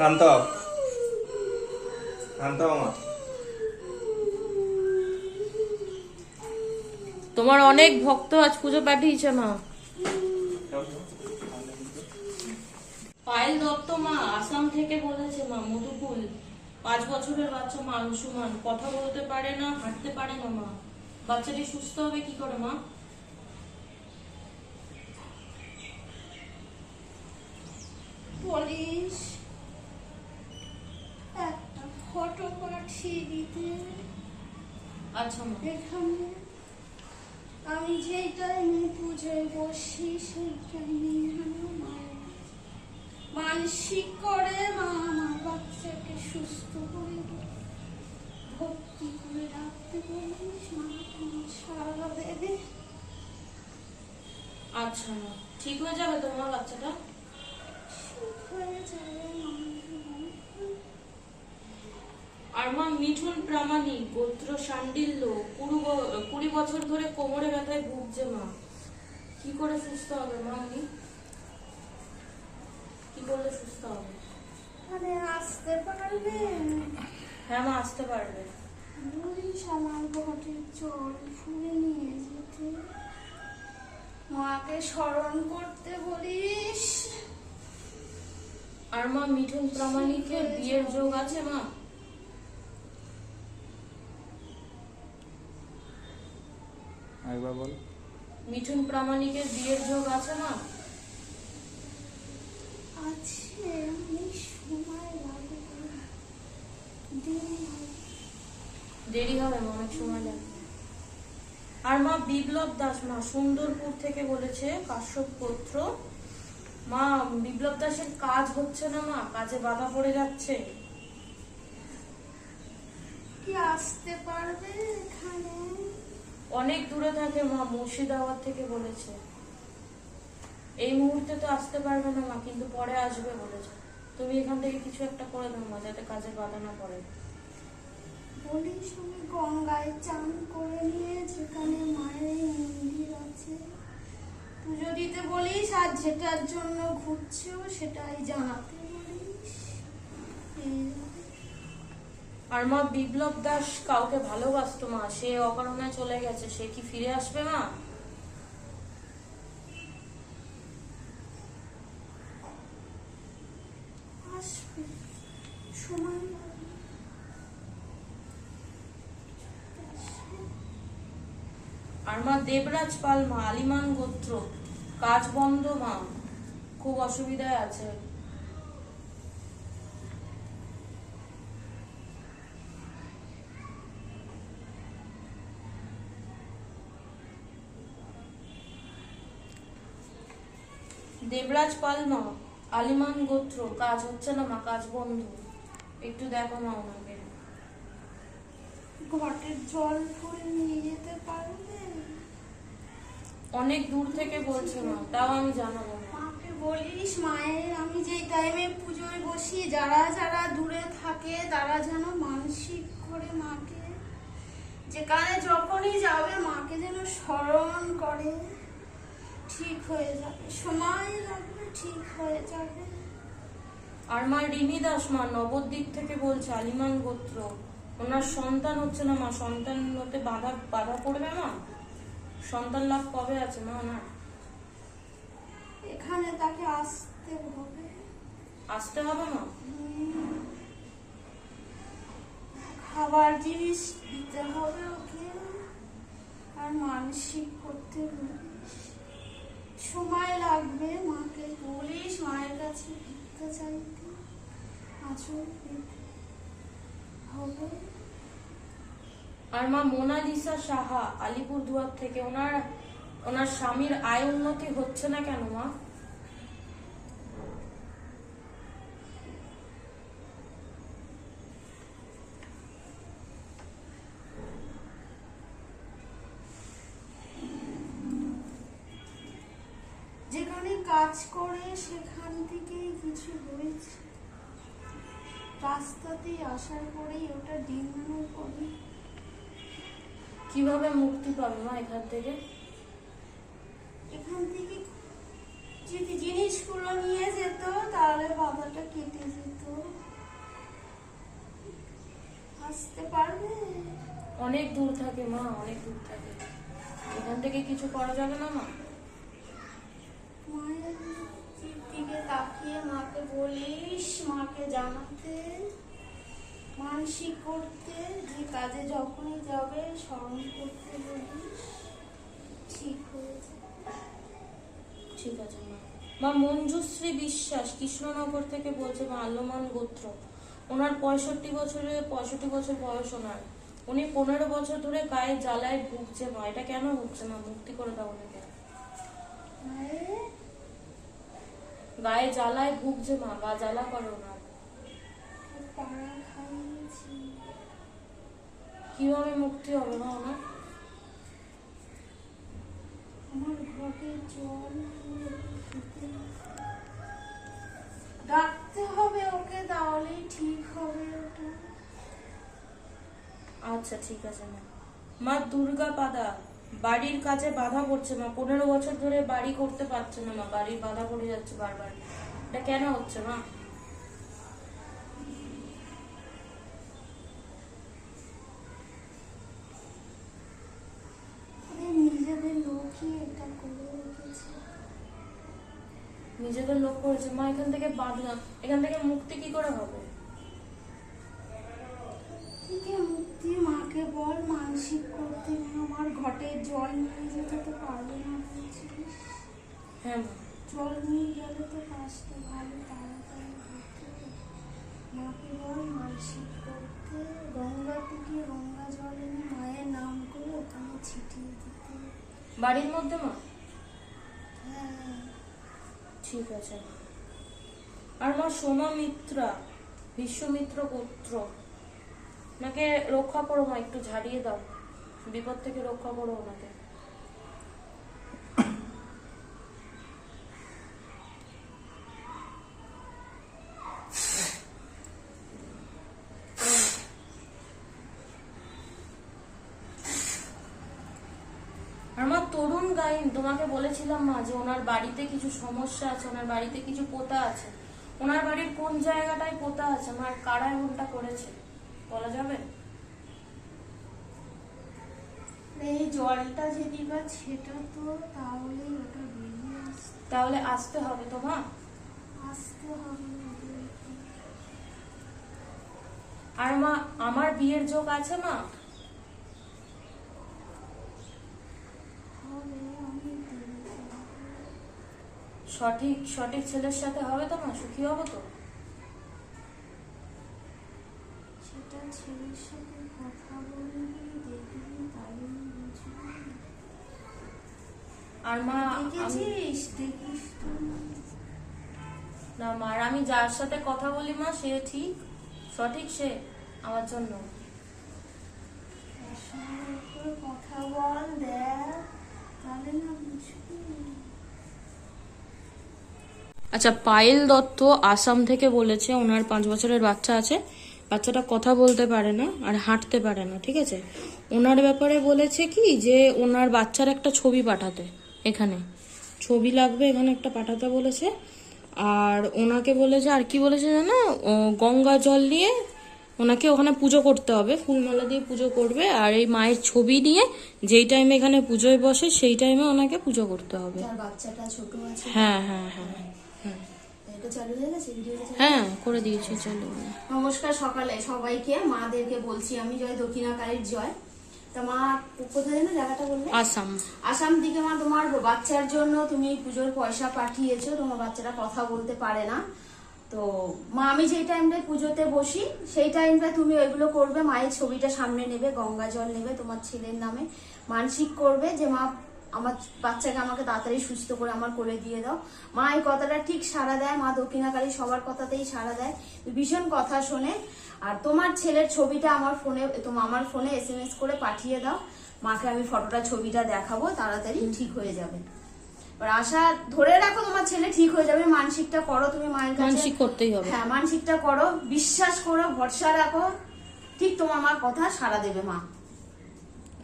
শান্ত শান্ত মা। তোমার অনেক ভক্ত আজ পুজো পাঠিয়েছে মা। পায়েল দত্ত মা আসাম থেকে বলেছে মা মধুকুল পাঁচ বছরের বাচ্চা মা আংশুমান কথা বলতে পারে না হাঁটতে পারে না মা। বাচ্চাটি সুস্থ হবে কি করে মা? পুলিশ একটা দিতে আচ্ছা এখানে আমি যেই টাইমে পুজোয় বসি সেই টাইমে মানসিক করে মা আমার বাচ্চাকে সুস্থ করে ভর্তি করে রাখতে বলিস মা তোমার সারা দেবে। আচ্ছা ঠিক হয়ে যাবে তোমার বাচ্চাটা? ঠিক হয়ে যাবে মা। আর মা মিঠুন প্রামাণিক গোত্র সান্ডিল্য কুড়ি কুড়ি বছর ধরে কোমরে ব্যথায় ভুগছে মা। কি করে সুস্থ হবে মা উনি? কি করলে সুস্থ হবে? আরে আসতে পারবে? হ্যাঁ মা আসতে পারবে। বলিস আমার ঘটের জল ফুলে নিয়ে যেতে। মাকে স্মরণ করতে বলিস? আর মা মিঠুন প্রামাণিকের বিয়ের যোগ আছে মা? একবার বল। মিঠুন প্রামাণিকের বিয়ের যোগ আছে মা আছে অনেক সময় লাগবে দেরি হবে। অনেক সময় লাগবে আর মা বিপ্লব দাস মা সুন্দরপুর থেকে বলেছে কাশ্যপ গোত্র মা বিপ্লব দাসের কাজ হচ্ছে না মা কাজে বাধা পড়ে যাচ্ছে। কি আসতে পারবে এখানে? অনেক দূরে থাকে মা, মুর্শিদাবাদ থেকে বলেছে। এই মুহূর্তে তো আসতে পারবে না মা, কিন্তু পরে আসবে বলেছে। তুমি এখান থেকে কিছু একটা করে দাও মা, যাতে কাজে বাধা না পড়ে। বলিস আমি গঙ্গায় চান করে নিয়ে, যেখানে মায়ের মন্দির আছে। পুজো দিতে বলিস, আর যেটার জন্য ঘুরছো সেটাই জানাতে বলিস। আর মা বিপ্লব দাস কাউকে ভালোবাসতো মা সে অকারণে চলে গেছে সে কি ফিরে আসবে মা। আর মা দেবরাজ পাল মা আলিমান গোত্র কাজ বন্ধ মা খুব অসুবিধায় আছে দেবরাজ পাল মা আলিমান গোত্র কাজ হচ্ছে না মা কাজ বন্ধ। একটু দেখো মা ওনাকে। ঘটের জল ফুল নিয়ে যেতে পারবে? অনেক দূর থেকে বলছে মা তাও আমি জানাব মাকে বলিস মায়ের আমি যেই টাইমে পুজোয় বসি যারা যারা দূরে থাকে তারা যেন মানসিক করে মাকে। যেখানে যখনই যাবে মাকে যেন স্মরণ করে। ঠিক হয়ে যাবে। সময় লাগবে ঠিক হয়ে যাবে। আর মা রিমি দাস মা নবদ্বীপ থেকে বলছে আলিমান গোত্র ওনার সন্তান হচ্ছে না মা সন্তান হতে বাধা বাধা পড়বে মা? সন্তান লাভ কবে আছে মা ওনার? এখানে তাকে আসতে হবে। আসতে হবে মা? খাবার জিনিস দিতে হবে ওকে। আর মানসিক করতে বলিস সময় লাগবে মাকে। বলিস মায়ের কাছে ভিক্ষা চাইতে আচর হবে। আর মা মোনালিসা সাহা আলিপুর দুয়ার থেকে, ওনার ওনার স্বামীর আয় উন্নতি হচ্ছে না কেন মা? রাস্তাতেই আসার পরেই ওটা ডিঙানো করবে কীভাবে মুক্তি পাবে মা এখান থেকে? এখান থেকে যদি জিনিসগুলো নিয়ে যেত তাহলে বাবাটা কেটে যেত আসতে পারবে? অনেক দূর থাকে মা অনেক দূর থাকে। এখান থেকে কিছু করা যাবে না মা? মায়ের দিকে তাকিয়ে মাকে বলিস মাকে জানাতে। মানসিক করতে যে কাজে যখনই যাবে স্মরণ করতে বলিস ঠিক হয়ে ঠিক আছে মা। মা মঞ্জুশ্রী বিশ্বাস কৃষ্ণনগর থেকে বলছে মা আল্যমান গোত্র। ওনার পঁয়ষট্টি বছরে পঁয়ষট্টি বছর বয়স ওনার। উনি পনেরো বছর ধরে গায়ে জ্বালায় ভুগছে মা। এটা কেন ভুগছে মা? মুক্তি করে দাও ওনাকে। মায়ের গায়ে জ্বালায় ভুগছে মা গা জ্বালা করে ওনার। কীভাবে মুক্তি হবে মা ওনার আমার ঘরে জল ডাকতে হবে ওকে তাহলেই ঠিক হবে ওটা। আচ্ছা ঠিক আছে মা। মা দুর্গা পাদা বাড়ির কাজে বাধা পড়ছে মা। পনেরো বছর ধরে বাড়ি করতে পারছে না মা। বাড়ির বাধা পড়ে যাচ্ছে বারবার। এটা কেন হচ্ছে মা? নিজেদের লক্ষ্য করেছে মা এখান থেকে বাঁধলাম এখান থেকে মুক্তি কি করে হবে? মুক্তি মাকে বল মানসিক করতে আমার ঘটে জল নিয়ে যেতে তো পারবে না বলছিস হ্যাঁ জল নিয়ে গেলে তো কাজটা ভালো তাড়াতাড়ি মাকে বল মানসিক করতে গঙ্গা থেকে গঙ্গা জল এনে মায়ের নাম করে ওখানে ছিটিয়ে দিতে বাড়ির মধ্যে মা? হ্যাঁ। ঠিক আছে। আর মা সোমামিত্রা বিশ্বমিত্র পুত্র ওনাকে রক্ষা করো মা, একটু ঝাড়িয়ে দাও। বিপদ থেকে রক্ষা করো ওনাকে আমার তরুণ গাইন তোমাকে বলেছিলাম মা যে ওনার বাড়িতে কিছু সমস্যা আছে ওনার বাড়িতে কিছু পোতা আছে? ওনার বাড়ির কোন জায়গাটায় পোতা আছে? আমার কারা এমনটা করেছে? বলা যাবে? এই জলটা সেটা তো তাহলেই ওটা বেরিয়ে তাহলে আসতে হবে তো মা? আসতে হবে আর মা আমার বিয়ের যোগ আছে মা? হবে। সঠিক সঠিক ছেলের সাথে হবে তো মা? সুখী হব তো? সেটা ছেলের সাথে কথা আর মা আমি দেখেছিস? দেখিস না মা আমি যার সাথে কথা বলি মা সে ঠিক সঠিক সে আমার জন্য। কথা বল দেখ তাহলে না আচ্ছা পায়েল দত্ত আসাম থেকে বলেছে ওনার পাঁচ বছরের বাচ্চা আছে। বাচ্চাটা কথা বলতে পারে না আর হাঁটতে পারে না ঠিক আছে? ওনার ব্যাপারে বলেছে কি যে ওনার বাচ্চার একটা ছবি পাঠাতে এখানে। ছবি লাগবে এখানে একটা পাঠাতে বলেছে। আর ওনাকে বলেছে আর কি বলেছে জানো? গঙ্গা জল দিয়ে ওনাকে ওখানে পুজো করতে হবে ফুলমালা দিয়ে পুজো করবে। আর এই মায়ের ছবি নিয়ে যেই টাইমে এখানে পুজোয় বসে সেই টাইমে ওনাকে পুজো করতে হবে। হ্যাঁ হ্যাঁ হ্যাঁ। হ্যাঁ করে দিয়েছি চলো নমস্কার সকালে সবাইকে মাদেরকে বলছি আমি জয় দক্ষিণাকালীর জয়। তা মা কোথায় যেন জায়গাটা বললে? আসাম। আসাম দিকে মা তোমার বাচ্চার জন্য তুমি পুজোর পয়সা পাঠিয়েছো তোমার বাচ্চাটা কথা বলতে পারে না। তো মা আমি যেই টাইমটায় পুজোতে বসি সেই টাইমটা তুমি ওইগুলো করবে মায়ের ছবিটা সামনে নেবে গঙ্গা জল নেবে তোমার ছেলের নামে মানসিক করবে যে মা আমার বাচ্চাকে আমাকে তাড়াতাড়ি সুস্থ করে আমার করে দিয়ে দাও। মা এই কথাটা ঠিক সাড়া দেয়। মা দক্ষিণাকালী সবার কথাতেই সাড়া দেয়। ভীষণ কথা শোনে। আর তোমার ছেলের ছবিটা আমার ফোনে তোমার আমার ফোনে এস এম এস করে পাঠিয়ে দাও। মাকে আমি ফটোটা ছবিটা দেখাবো। তাড়াতাড়ি ঠিক হয়ে যাবে। এবার আশা ধরে রাখো তোমার ছেলে ঠিক হয়ে যাবে। মানসিকটা করো তুমি মায়ের কাছে। মানসিক করতেই হবে। হ্যাঁ মানসিকটা করো। বিশ্বাস করো ভরসা রাখো। ঠিক তোমার আমার কথা সাড়া দেবে মা।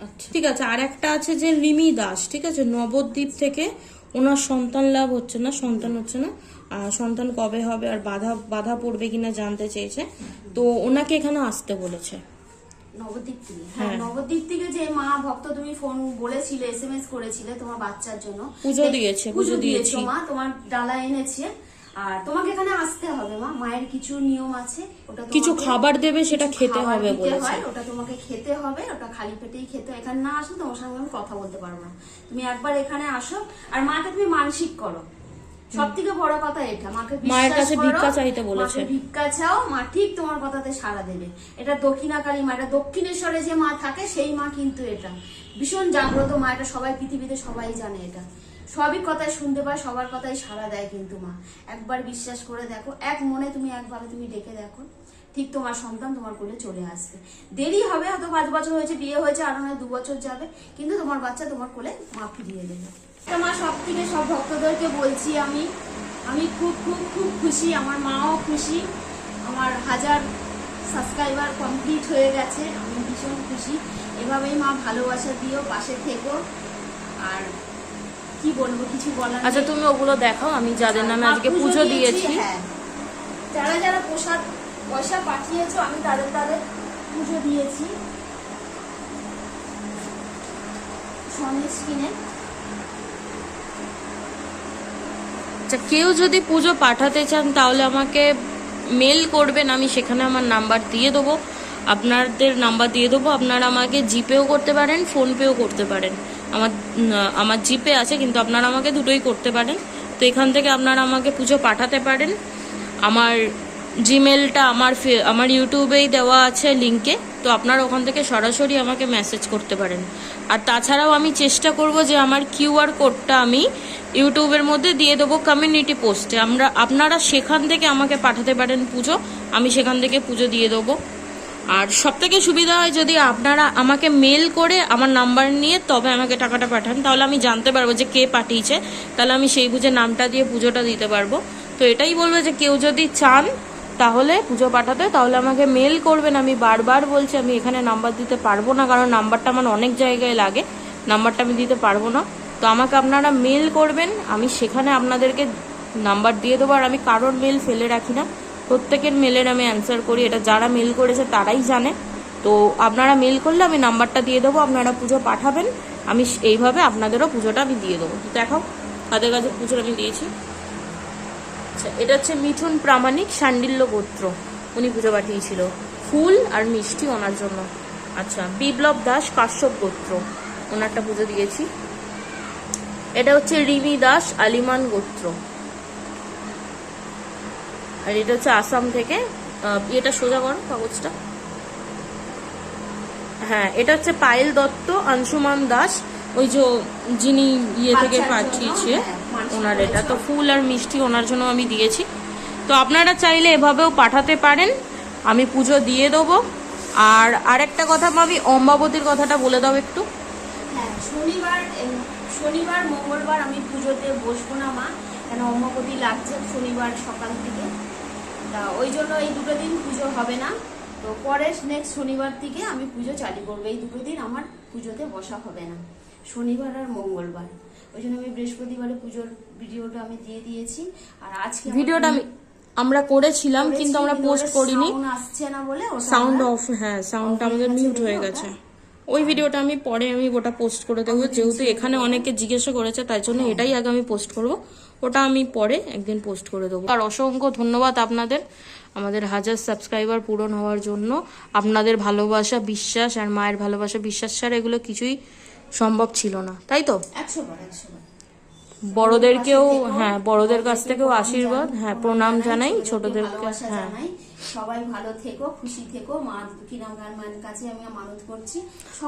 আচ্ছা। ঠিক আছে আর একটা আছে যে রিমি দাস ঠিক আছে নবদ্বীপ থেকে ওনার সন্তান লাভ হচ্ছে না সন্তান হচ্ছে না আর সন্তান কবে হবে আর বাধা বাধা পড়বে কিনা জানতে চেয়েছে। তো ওনাকে এখানে আসতে বলেছে। নবদ্বীপ থেকে? হ্যাঁ হ্যাঁ। নবদ্বীপ থেকে যে মা ভক্ত তুমি ফোন বলেছিলে এসএমএস করেছিলে তোমার বাচ্চার জন্য। পুজো দিয়েছে, পুজো দিয়েছে। মা তোমার ডালা এনেছে। আর তোমাকে এখানে আসতে হবে মা। মায়ের কিছু নিয়ম আছে ওটা কিছু খাবার দেবে সেটা খেতে হবে বলেছে। ওটা তোমাকে খেতে হবে ওটা খালি পেটেই খেতে এখানে না আসলে তোমার সঙ্গে আমি কথা বলতে পারব না। তুমি একবার এখানে আসো আর মাকে তুমি মানসিক করো। সব থেকে বড় কথা এটা মাকে মায়ের কাছে ভিক্ষা চাইতে বলেছে। ভিক্ষা চাও মা ঠিক তোমার কথাতে সাড়া দেবে। এটা দক্ষিণাকালী মা এটা দক্ষিণেশ্বরে যে মা থাকে সেই মা কিন্তু এটা। ভীষণ জাগ্রত মা এটা সবাই পৃথিবীতে সবাই জানে এটা। সবই কথাই শুনতে পায়, সবার কথাই সাড়া দেয় কিন্তু মা। একবার বিশ্বাস করে দেখো, এক মনে তুমি একভাবে তুমি ডেকে দেখো। ঠিক তোমার সন্তান তোমার কোলে চলে আসবে। দেরি হবে, হয়তো পাঁচ বছর হয়েছে, বিয়ে হয়েছে, আরও নয়, দু বছর যাবে, কিন্তু তোমার বাচ্চা তোমার কোলে মা ফিরিয়ে দেবে। মা, সব থেকে সব ভক্তদেরকে বলছি আমি আমি খুব খুব খুব খুশি, আমার মাও খুশি, আমার হাজার সাবস্ক্রাইবার কমপ্লিট হয়ে গেছে, আমি ভীষণ খুশি। এভাবেই মা ভালোবাসা দিও, পাশে থেকো, আর কি বলব কিছু বলার আচ্ছা তুমি ওগুলো দেখাও আমি যাদের নামে আজকে পুজো দিয়েছি। হ্যাঁ। যারা যারা প্রসাদ পয়সা পাঠিয়েছো আমি তাদের তাদের পুজো দিয়েছি। সন্দেশ কিনে। আচ্ছা কেউ যদি পুজো পাঠাতে চান তাহলে আমাকে মেল করবেন আমি সেখানে আমার নাম্বার দিয়ে দেবো। আপনাদের নাম্বার দিয়ে দেবো আপনারা আমাকে জিপেও করতে পারেন ফোনপেও করতে পারেন। আমার আমার জিপে আছে, কিন্তু আপনারা আমাকে দুটোই করতে পারেন। তো এখান থেকে আপনারা আমাকে পুজো পাঠাতে পারেন। আমার জিমেলটা, আমার আমার ইউটিউবেই দেওয়া আছে লিঙ্কে। তো আপনারা ওখান থেকে সরাসরি আমাকে মেসেজ করতে পারেন। আর তাছাড়াও আমি চেষ্টা করব যে আমার কিউআর কোডটা আমি ইউটিউবের মধ্যে দিয়ে দেবো কমিউনিটি পোস্টে আমরা, আপনারা সেখান থেকে আমাকে পাঠাতে পারেন পুজো। আমি সেখান থেকে পুজো দিয়ে দেবো। আর সব থেকে সুবিধা হয় যদি আপনারা আমাকে মেল করে আমার নাম্বার নিয়ে তবে আমাকে টাকাটা পাঠান, তাহলে আমি জানতে পারব যে কে পাঠিয়েছে। তাহলে আমি সেই বুঝে নামটা দিয়ে পুজোটা দিতে পারব। তো এটাই বলব যে কেউ যদি চান তাহলে পুজো পাঠাতে, তাহলে আমাকে মেল করবেন। আমি বারবার বলছি, আমি এখানে নাম্বার দিতে পারব না, কারণ নাম্বারটা আমার অনেক জায়গায় লাগে। নাম্বারটা আমি দিতে পারব না। তো আমাকে আপনারা মেল করবেন, আমি সেখানে আপনাদেরকে নাম্বার দিয়ে দেবো। আর আমি কারোর মেল ফেলে রাখি না। প্রত্যেকের মেলের আমি অ্যান্সার করি, এটা যারা মেল করেছে তারাই জানে। তো আপনারা মেল করলে আমি নাম্বারটা দিয়ে দেবো, আপনারা পুজো পাঠাবেন, আমি এইভাবে আপনাদেরও পুজোটা আমি দিয়ে দেবো। তো দেখাও, কাদের কাছে পুজো আমি দিয়েছি। আচ্ছা এটা হচ্ছে মিঠুন প্রামাণিক শান্ডিল্য গোত্র। উনি পুজো পাঠিয়েছিল। ফুল আর মিষ্টি ওনার জন্য। আচ্ছা বিপ্লব দাস কাশ্যপ গোত্র। ওনারটা পুজো দিয়েছি। এটা হচ্ছে রিমি দাস আলিমান গোত্র। আর এটা হচ্ছে আসাম থেকে এটা সোজা করো কাগজটা। হ্যাঁ এটা হচ্ছে পায়েল দত্ত আংশুমান দাস ওই যে যিনি ইয়ে থেকে পাঠিয়েছে হ্যাঁ, ওনার এটা। তো ফুল আর মিষ্টি ওনার জন্য আমি দিয়েছি। তো আপনারা চাইলে এভাবেও পাঠাতে পারেন। আমি পুজো দিয়ে দেবো। আর আরেকটা কথা আমি অম্বাবতীর কথাটা বলে দাও একটু। হ্যাঁ শনিবার শনিবার মঙ্গলবার আমি পুজোতে বসবো না মা। কেন অম্মপতি লাগছে শনিবার সকাল থেকে। তা ওই জন্য এই দুটো দিন পুজো হবে না। তো পরে নেক্সট শনিবার থেকে আমি পুজো চালু করব। এই দুটো দিন আমার পুজোতে বসা হবে না। শনিবার আর মঙ্গলবার। ওই জন্য আমি বৃহস্পতিবারে পুজোর ভিডিওটা আমি দিয়ে দিয়েছি। আর আজকে ভিডিওটা আমি আমরা করেছিলাম কিন্তু আমরা পোস্ট করিনি। আসছে না বলে সাউন্ড অফ হ্যাঁ সাউন্ডটা আমাদের মিউট হয়ে গেছে। ওই ভিডিওটা আমি পরে আমি ওটা পোস্ট করে দেবো। যেহেতু এখানে অনেকে জিজ্ঞাসা করেছে তাই জন্য এটাই আগে আমি পোস্ট করব। ওটা আমি পরে একদিন পোস্ট করে দেবো। আর অসংখ্য ধন্যবাদ আপনাদের আমাদের হাজার সাবস্ক্রাইবার পূরণ হওয়ার জন্য। আপনাদের ভালোবাসা বিশ্বাস আর মায়ের ভালোবাসা বিশ্বাস ছাড়া এগুলো কিছুই সম্ভব ছিল না তাই তো? বড়দেরকেও হ্যাঁ বড়দের কাছ থেকেও আশীর্বাদ হ্যাঁ প্রণাম জানাই ছোটদেরকে হ্যাঁ। সবাই ভালো থেকো খুশি থেকো। মা দক্ষিণা মায়ের কাছে আমি মানত করছি।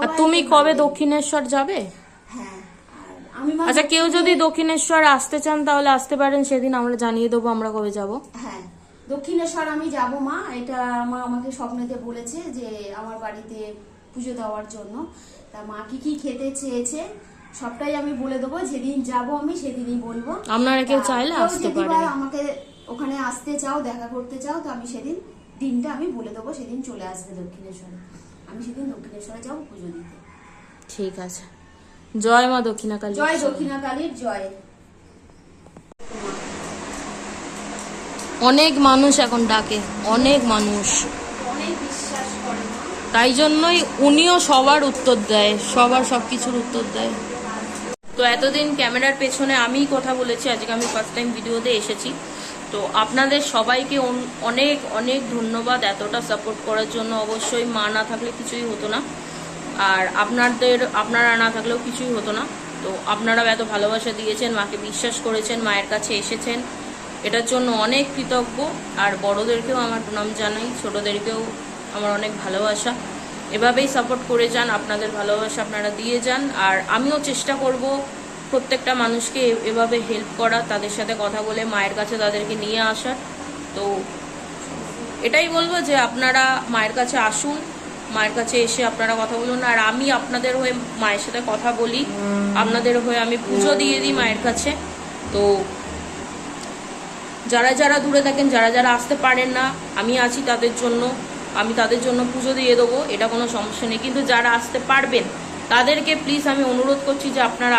আর তুমি কবে দক্ষিণেশ্বর যাবে? হ্যাঁ। আচ্ছা কেউ যদি দক্ষিণেশ্বর আসতে চান তাহলে আসতে পারেন সেদিন আমরা জানিয়ে দেবো আমরা কবে যাব। হ্যাঁ দক্ষিণেশ্বর আমি যাব মা এটা মা আমাকে স্বপ্নেতে বলেছে যে আমার বাড়িতে পুজো দেওয়ার জন্য। তা মা কি কি খেতে চেয়েছে সবটাই আমি বলে দেবো যেদিন যাব আমি সেদিনই বলব। আপনারা কেউ চাইলে আসতে পারেন। আমাকে ওখানে আসতে চাও দেখা করতে চাও তো আমি সেদিন দিনটা আমি বলে দেবো সেদিন চলে আসবে দক্ষিণেশ্বরে। আমি সেদিন দক্ষিণেশ্বরে যাব পুজো দিতে। ঠিক আছে। জয় মা দক্ষিণাকালী। জয় দক্ষিণাকালীর জয়। অনেক মানুষ এখন ডাকে অনেক মানুষ। তাই জন্যই উনিও সবার উত্তর দেয় সবার সব কিছুর উত্তর দেয়। তো এতদিন ক্যামেরার পেছনে আমিই কথা বলেছি আজকে আমি ফার্স্ট টাইম ভিডিওতে এসেছি। তো আপনাদের সবাইকে অন- অনেক অনেক ধন্যবাদ এতটা সাপোর্ট করার জন্য। অবশ্যই মা না থাকলে কিছুই হতো না। আর আপনাদের, আপনারা না থাকলেও কিছুই হতো না। তো আপনারাও এত ভালোবাসা দিয়েছেন, মাকে বিশ্বাস করেছেন, মায়ের কাছে এসেছেন। এটার জন্য অনেক কৃতজ্ঞ। আর বড়োদেরকেও আমার প্রণাম জানাই, ছোটোদেরকেও আমার অনেক ভালোবাসা। এভাবেই সাপোর্ট করে যান, আপনাদের ভালোবাসা আপনারা দিয়ে যান। আর আমিও চেষ্টা করব প্রত্যেকটা মানুষকে এভাবে হেল্প করা, তাদের সাথে কথা বলে, মায়ের কাছে তাদেরকে নিয়ে আসার। তো এটাই বলব যে আপনারা মায়ের কাছে আসুন মায়ের কাছে এসে আপনারা কথা বলুন। আর আমি আপনাদের হয়ে মায়ের সাথে কথা বলি। আপনাদের হয়ে আমি পুজো দিয়ে দিই মায়ের কাছে। তো যারা যারা দূরে থাকেন, যারা যারা আসতে পারেন না, আমি আছি তাদের জন্য। আমি তাদের জন্য পুজো দিয়ে দেবো, এটা কোনো সমস্যা নেই। কিন্তু যারা আসতে পারবেন, তাদেরকে প্লিজ আমি অনুরোধ করছি যে আপনারা